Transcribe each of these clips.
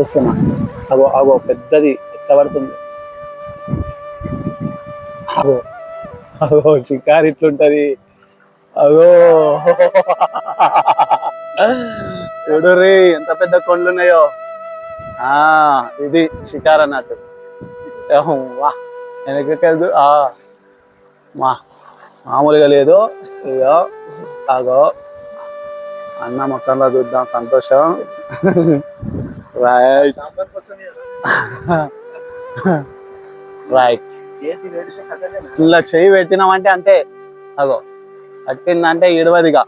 చూస్తున్నా. అగో అగో పెద్దది ఎట్లా పడుతుంది? అగో అగో షికారు ఇట్లుంటది. అగో. చూడు రే ఎంత పెద్ద కొండలు ఉన్నాయో ఆ ఇది షికార్ అన్నట్టు. ఏహో, వా వెనకకెళ్దు ఆ మా మామూలుగా లేదు. ఇగో అగో. అన్న మొత్తంలో చూద్దాం సంతోషం. రైట్ రైట్ ఇలా చెయ్యి పెట్టినామంటే అంతే. అగో పట్టిందంటే ఇడవదిగా.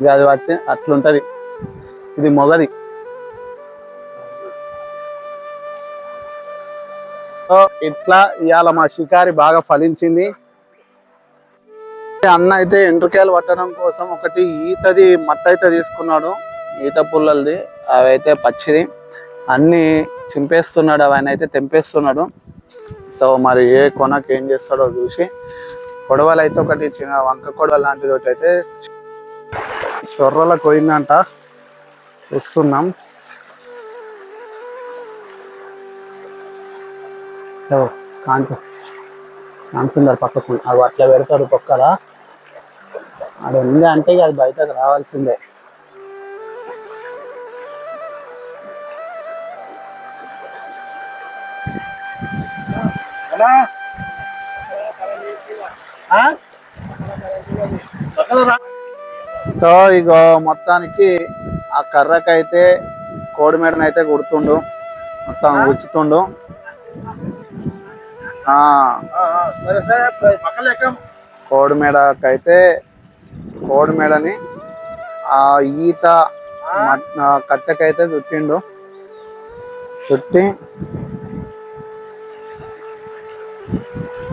ఇక అది పట్టి అట్లుంటది. ఇది మొగది. సో ఇట్లా ఇవాళ మా షికారి బాగా ఫలించింది. అన్న అయితే ఎండ్రకాయలు పట్టడం కోసం ఒకటి ఈతది మట్ట అయితే తీసుకున్నాడు. ఈత పుల్లలది అవైతే పచ్చిది. అన్నీ చింపేస్తున్నాడు అవన్నీ అయితే తెంపేస్తున్నాడు. సో మరి ఏ కొనకు ఏం చేస్తాడో చూసి కొడవలు అయితే ఒకటి చిన్న వంక కొడవ లాంటిది ఒకటి అయితే చొర్రలకు పోయిందంట. చూస్తున్నాం. ఓ, కాంటు కాంటున్నారు పక్కకు. అవి అట్లా పెడతారు పక్కల. అది ఉంది అంటే ఇక అది బయటకు రావాల్సిందే. సో ఇక మొత్తానికి ఆ కర్రకైతే కోడి మేడనైతే కుడుతుండు మొత్తం గుచ్చుతుండు. ఆ. సరే సరే పక్కన ఎక్కం కోడి మేడకైతే కోడి మేడని ఆ ఈత కట్టెకైతే చుట్టిండు. చుట్టి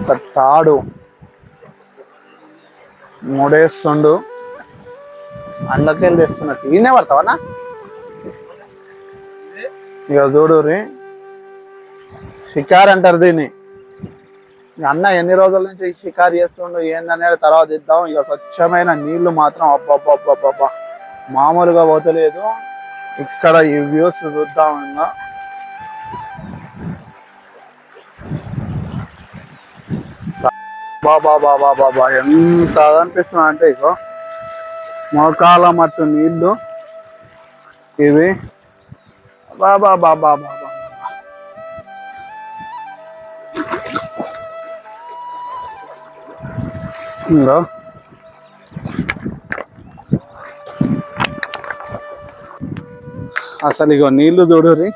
ఒక తాడు మూడేస్తుండు. అందులోకెళ్ళి తెస్తున్నట్టు ఈయనే పడతావనా ఇక చూడు షికార్ అంటారు దీన్ని. అన్న ఎన్ని రోజుల నుంచి షికారు చేస్తుండు ఏందనేది తర్వాత ఇద్దాం ఇక స్వచ్ఛమైన నీళ్ళు మాత్రం అబ్బబ్బబ్బబ్బబ్బా. మామూలుగా పోతలేదు ఇక్కడ ఈ వ్యూస్ చూద్దాం ఇంకా. బాబా బాబా బాబా ఎంత అనిపిస్తున్నా అంటే ఇక మోకాల మట్టు నీళ్ళు. ఇవి. బాబా బాబా బాబా ఇంకో అసలు ఇగో నీళ్ళు చూడుర్రి.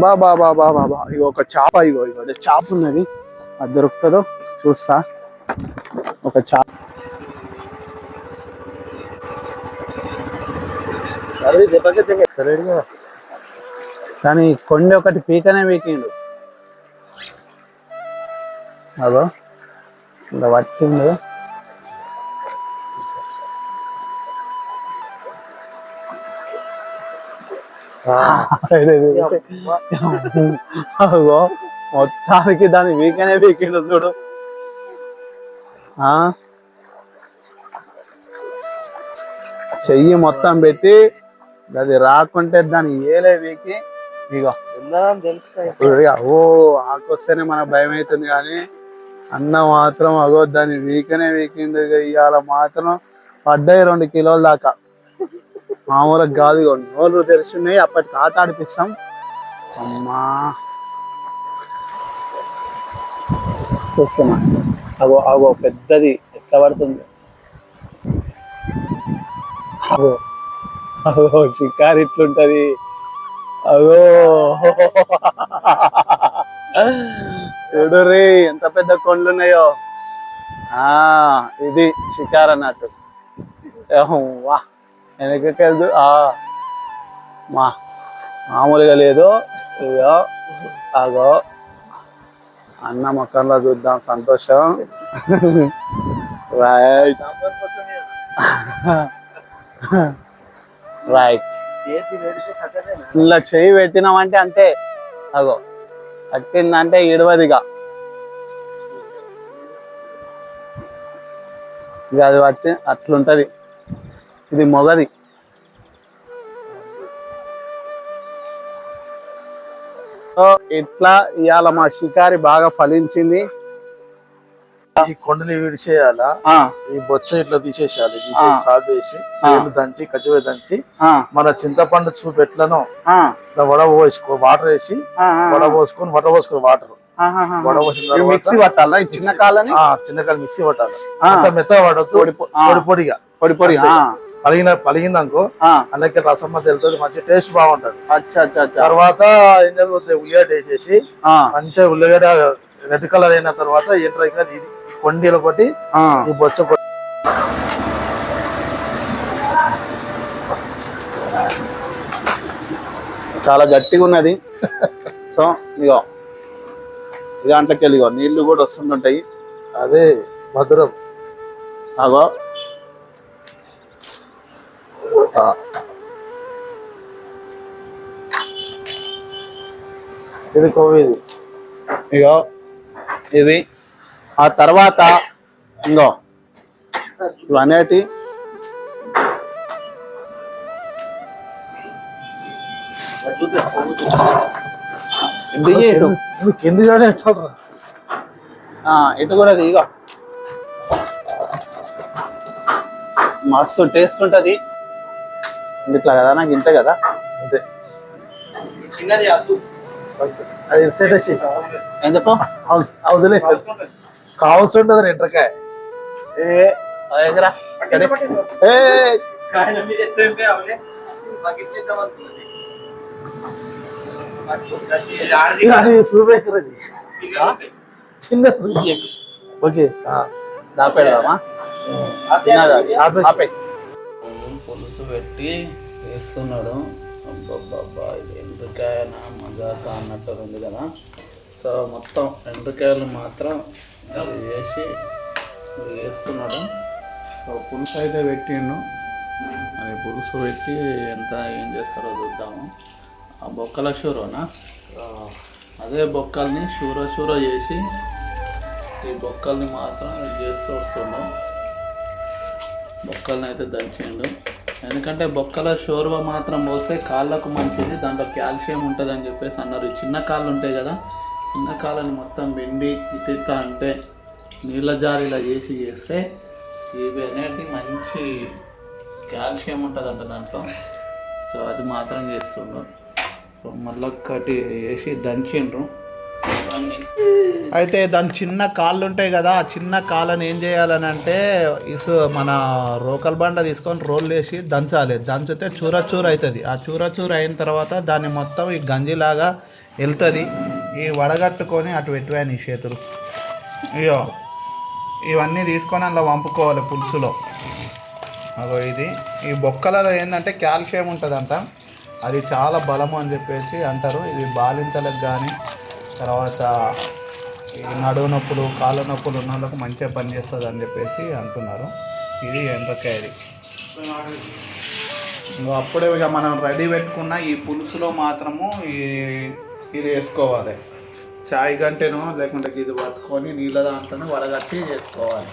బా బా బా బా బా బా. ఇగో ఒక చేప ఇగో ఇగో అదే చేప ఉన్నది. అది దొరుకుతుందో చూస్తా. ఒక చేప కానీ కొండ ఒకటి పీకనే పీకిండు. అగో. ఇలా పట్టిండు అగో మొత్తానికి దాని వీకనే వీకిండు చూడు. ఆ? చెయ్యి మొత్తం పెట్టి అది రాకుంటే దాన్ని ఏలే వీకి. ఇగో. తెలుస్తాయి. ఓ ఆకొస్తేనే మనకు భయం అవుతుంది కానీ అన్న మాత్రం అగో దాన్ని వీకనే వీకిండు ఇవాళ మాత్రం పడ్డాయి రెండు కిలోల దాకా. మామూలుగా కాదు నోళ్ళు నోళ్ళు తెరిచున్నాయి అప్పటి తాట ఆడిపిస్తాం. అమ్మా. చూస్తున్నా. అగో అగో పెద్దది ఎట్లా పడుతుంది? అగో అగో షికారు ఇట్లుంటది. అగో. చూడు రే ఎంత పెద్ద కొండలు ఉన్నాయో ఆ ఇది షికార్ అన్నట్టు వా వెనకకెళ్దు ఆ మా మామూలుగా లేదు. ఇగో అగో అన్న మొక్కల్లో చూద్దాం సంతోషం. రైట్ రైట్ ఇలా చెయ్యి పెట్టినామంటే అంతే. అగో. కట్టిందంటే ఇడవదిగా ఇక అది వచ్చి అట్లుంటుంది. ఇది మొగది. ఇట్లా ఇవాళ మా షికారి బాగా ఫలించింది. ఈ కొండని విడిచేయాలా? ఈ బొచ్చ ఇట్లా తీసేసేయాలి తీసేసి సాపేసి నీళ్ళు దంచి కచ్చివే దంచి మన చింతపండు చూపు ఎట్లనో వడ పోసుకో వాటర్ వేసి వడ పోసుకొని వడ పోసుకుని వాటర్. వడ పోసిన ఇవి తర్వాత మిక్సీ పట్టాలా? చిన్న కాలని ఆ, చిన్నకాయలు మిక్సీ పట్టాలి. అంత మెత్తగా పడద్దు పొడి పొడిగా. పొడి పొడి పలిగిన పలిగిందనుకో అందుకే రసం తెలుస్తుంది మంచి టేస్ట్ బాగుంటది. అచ్చా అచ్చా అచ్చా. తర్వాత ఏం జరుగుతుంది ఉల్లిగడ్డ వేసేసి మంచిగా ఉల్లిగడ్డ రెడ్ కలర్ అయిన తర్వాత ఇంకా ఇది కొండీలు కొట్టి ఆ. ఈ బొచ్చ చాలా గట్టిగా ఉన్నది. సో ఇగో దాంట్లోకి వెళ్ళి ఇగో నీళ్ళు కూడా వస్తుంటుంటాయి. అదే మధురం. అగో. ఇది కోవిది ఇగో ఇవి ఆ తర్వాత ఇంగో ఇవనేటి దిగి ఇటు కింది కూడా ఇగో. మస్తు టేస్ట్ ఉంటది. ఇట్లా కదా నాకు ఇంతే కదా? అంతే. చిన్నది అది సెట్ ఉంటుంది ఎంట్రకాయ ఏ అదేంద్రా? చిన్న ఓకే. దాపెడదామా. పులుసు పెట్టి వేస్తున్నాడు. అబ్బబ్బబ్బా ఇది ఎండ్రకాయ నా మజాక అన్నట్టు ఉంది కదా. సో మొత్తం ఎండ్రకాయలు మాత్రం వేసి వేస్తున్నాడు. సో పులుసు అయితే పెట్టిండు. అది పులుసు పెట్టి ఎంత ఏం చేస్తారో చూద్దాము. ఆ బొక్కల షూరోనా? అదే బొక్కల్ని షూర షూర చేసి ఈ బొక్కల్ని మాత్రం చేస్తూ వస్తున్నాం బొక్కల్ని అయితే దంచిండు ఎందుకంటే బొక్కల షోర్వ మాత్రం పోస్తే కాళ్ళకు మంచిది దాంట్లో కాల్షియం ఉంటుంది అని చెప్పేసి అన్నారు. చిన్న కాళ్ళు ఉంటాయి కదా చిన్న కాళ్ళని మొత్తం పిండి ఇటు ఇట్లా అంటే నీళ్ళ జారీలా చేసి చేస్తే ఇవి అనేది మంచి కాల్షియం ఉంటుందంట దాంట్లో. సో అది మాత్రం చేస్తుండ్రు సో మళ్ళీ మళ్ళొక్కటి వేసి దంచిండ్రు. దాన్ని అయితే దాని చిన్న కాళ్ళు ఉంటాయి కదా ఆ చిన్న కాళ్ళని ఏం చేయాలని అంటే ఇసు మన రోకల్ బండ తీసుకొని రోల్ వేసి దంచాలి. దంచితే చూర చూర అవుతుంది ఆ చూర చూర అయిన తర్వాత దాన్ని మొత్తం ఈ గంజిలాగా వెళ్తుంది. ఈ వడగట్టుకొని అటు పెట్టువాయి ఈ చేతులు. అయ్యో ఇవన్నీ తీసుకొని అలా వంపుకోవాలి పులుసులో. అగో ఇది. ఈ బొక్కలలో ఏంటంటే కాల్షియం ఉంటుందంట. అది చాలా బలము అని చెప్పేసి అంటారు. ఇది బాలింతలకు కానీ తర్వాత ఈ నడువు నొప్పులు కాళ్ళ నొప్పులు ఉన్న వాళ్ళకు మంచిగా పనిచేస్తుంది అని చెప్పేసి అంటున్నారు. ఇది ఎండ్రకాయది ఇంకా అప్పుడే ఇక మనం రెడీ పెట్టుకున్న ఈ పులుసులో మాత్రము ఈ ఇది వేసుకోవాలి. చాయ్ గంటెను లేకుంటే ఇది పట్టుకొని నీళ్ళ దాంట్లోనే వడగట్టి చేసుకోవాలి.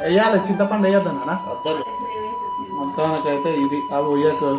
వేయాలి చింతపండు వేయద్దన్నా మొత్తానికైతే ఇది అవి వేయకు